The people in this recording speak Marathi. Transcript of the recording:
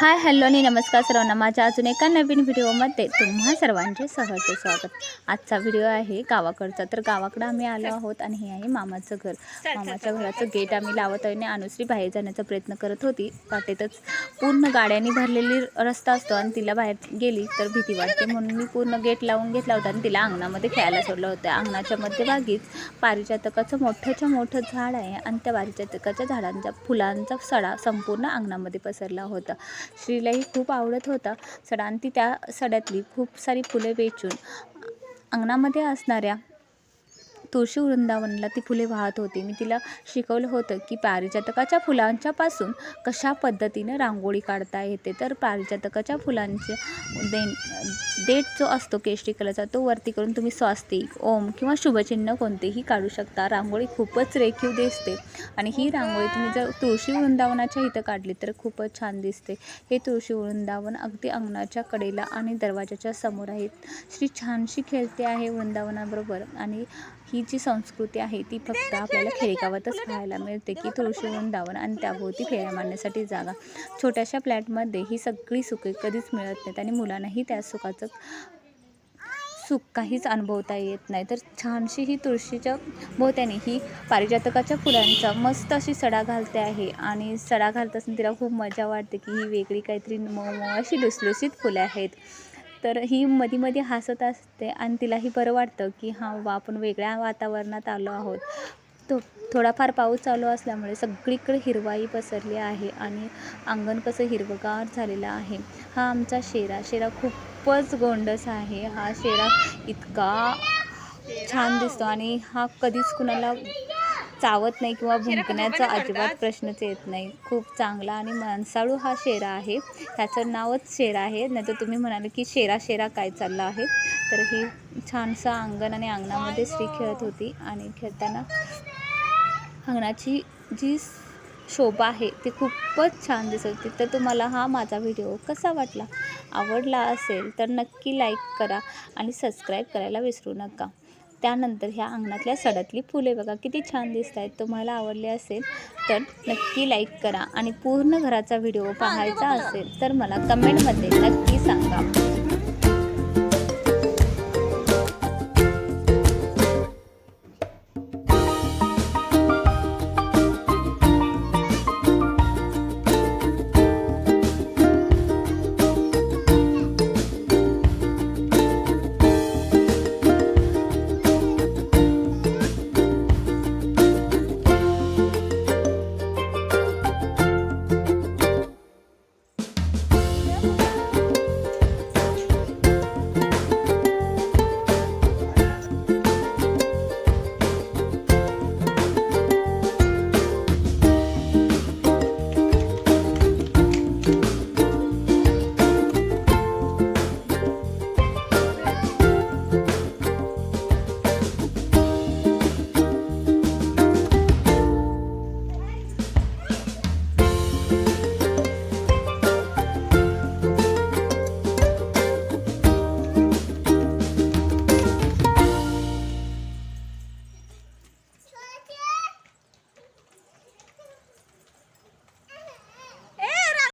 हाय हॅलो आणि नमस्कार सर्वांना. माझ्या अजून एका नवीन व्हिडिओमध्ये तुम्हा सर्वांचे सहर्ष स्वागत. आजचा व्हिडिओ आहे गावाकडचा. तर गावाकडं आम्ही आलो आहोत आणि हे आहे मामाचं घर. मामाच्या घराचं गेट आम्ही लावत आहे आणि अनुश्री बाहेर जाण्याचा प्रयत्न करत होती. वाटेतच पूर्ण गाड्यांनी भरलेली रस्ता असतो आणि तिला बाहेर गेली तर भीती वाटते. म्हणून मी पूर्ण गेट लावून घेतला होता आणि तिला अंगणामध्ये खेळायला सोडलं होतं. अंगणाच्या मध्यभागीच पारिजातकाचं मोठ्याच्या मोठं झाड आहे आणि त्या पारिजातकाच्या झाडांच्या फुलांचा सडा संपूर्ण अंगणामध्ये पसरला होता. श्रीलाही खूप आवडत होता. सडा आणि ती त्या सड्यातली खूप सारी फुले वेचून अंगणामध्ये असणाऱ्या तुळशी वृंदावनला ती फुले वाहत होती. मी तिला शिकवलं होतं की पारिजातकाच्या फुलांच्या पासून कशा पद्धतीनं रांगोळी काढता येते. तर पारिजातकाच्या फुलांचे दे देठ जो असतो केशरी कलरचा तो वरती करून तुम्ही स्वास्तिक ओम किंवा शुभचिन्ह कोणतेही काढू शकता. रांगोळी खूपच रेखीव दिसते आणि ही रांगोळी तुम्ही जर तुळशी वृंदावनाच्या इथं काढली तर खूपच छान दिसते. हे तुळशी वृंदावन अगदी अंगणाच्या कडेला आणि दरवाजाच्या समोर आहेत. श्री छानशी खेळते आहे वृंदावनाबरोबर आणि ही जी संस्कृती आहे ती फक्त आपल्याला खेडेगावातच पाहायला मिळते की तुळशी वृंदावन आणि त्याभोवती फेऱ्या मारण्यासाठी जागा. छोट्याशा फ्लॅटमध्ये ही सगळी सुखे कधीच मिळत नाहीत आणि मुलांनाही त्या सुखाचं सुख काहीच अनुभवता येत नाही. तर छानशी ही तुळशीच्या भोवत्याने ही पारिजातकाच्या फुलांचा मस्त अशी सडा घालते आहे आणि सडा घालत असताना तिला खूप मजा वाटते की ही वेगळी काहीतरी मऊ मऊ अशी लुसलुसीत फुले आहेत. तर ही मध्ये मध्ये हसत असते आणि तिलाही बरं वाटतं की हां वा आपण वेगळ्या वातावरणात आलो आहोत. तो थोडाफार पाऊस चालू असल्यामुळे सगळीकडे हिरवाई पसरली आहे आणि अंगण कसं हिरवगार झालेलं आहे. हा आमचा शेरा. शेरा खूपच गोंडस आहे. हा शेरा इतका छान दिसतो आणि हा कधीच कुणाला चावत नाही किंवा भुंकण्याचा अजिबात प्रश्नच येत नाही. खूप चांगला आणि माणसाळू हा शेरा आहे. त्याचं नावच शेरा आहे. नाही तर तुम्ही म्हणाले की शेरा शेरा काय चाललं आहे? तर हे छानसं अंगण आणि अंगणामध्ये स्त्री खेळत होती आणि खेळताना अंगणाची जी शोभा आहे ती खूपच छान दिसत होती. तर तुम्हाला हा माझा व्हिडिओ कसा वाटला? आवडला असेल तर नक्की लाईक करा आणि सबस्क्राईब करायला विसरू नका. त्यानंतर ह्या अंगणातल्या सडातली फुले बघा किती छान दिसत आहेत तुम्हाला आवडले असेल तर नक्की लाईक करा आणि पूर्ण घराचा व्हिडिओ पाहायचा असेल तर मला कमेंटमध्ये नक्की सांगा.